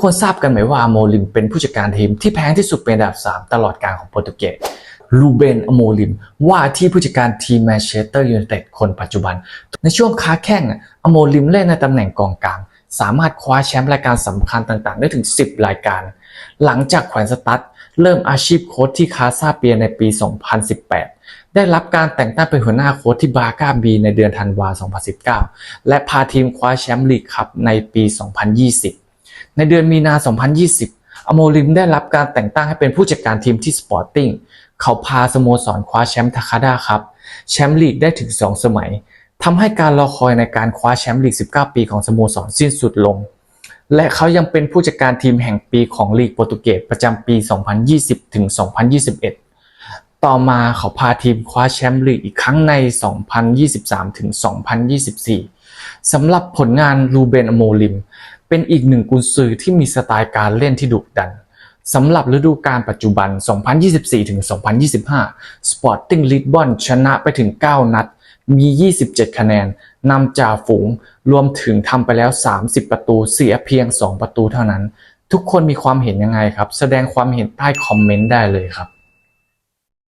กคนทราบกันไหมว่าอโมลิมเป็นผู้จัดการทีมที่แพงที่สุดเป็นอันดับ 3 ตลอดกาลของโปรตุเกสลูเบนอโมลิมว่าที่ผู้จัดการทีมแมนเชสเตอร์ยูไนเต็ดคนปัจจุบัน ในช่วงค้าแข่งอโมลิมเล่นในตำแหน่งกองกลาง สามารถคว้าแชมป์รายการสำคัญต่างๆ ได้ถึง 10 รายการ หลังจากแขวนสตั๊ดเริ่มอาชีพโค้ชที่คาซาเปียในปี 2018 ได้รับการแต่งตั้งเป็นหัวหน้าโค้ชที่บาก้าบีในเดือนธันวาคม2019 และพาทีมคว้าแชมป์ลีกคัพในปี 2020 ในเดือนมีนา 2020 อโมลิมได้รับการแต่งตั้งให้เป็นผู้จัดการทีมที่สปอร์ติ้ง เขาพาสโมสรคว้าแชมป์ทาคาด้าครับ แชมป์ลีกได้ถึง 2 สมัยทำให้การรอคอยในการคว้าแชมป์ลีก 19 ปีของสโมสรสิ้นสุดลง และเขายังเป็นผู้จัดการทีมแห่งปีของลีกโปรตุเกสประจำปี 2020 ถึง 2021 ต่อมาเขาพาทีมคว้าแชมป์ลีกอีกครั้งใน 2023 ถึง 2024 สำหรับผลงานลูเบนอโมลิม เป็นอีกหนึ่งกุนซือที่มีสไตล์การเล่นที่ดุดัน สำหรับฤดูกาลปัจจุบัน 2024 ถึง 2025 Sporting Lisbon ชนะไปถึง 9 นัด มี 27 คะแนน นำจ่าฝูง รวมถึงทำไปแล้ว 30 ประตู เสียเพียง 2 ประตูเท่านั้น ทุกคนมีความเห็นยังไงครับ แสดงความเห็นใต้คอมเมนต์ได้เลยครับ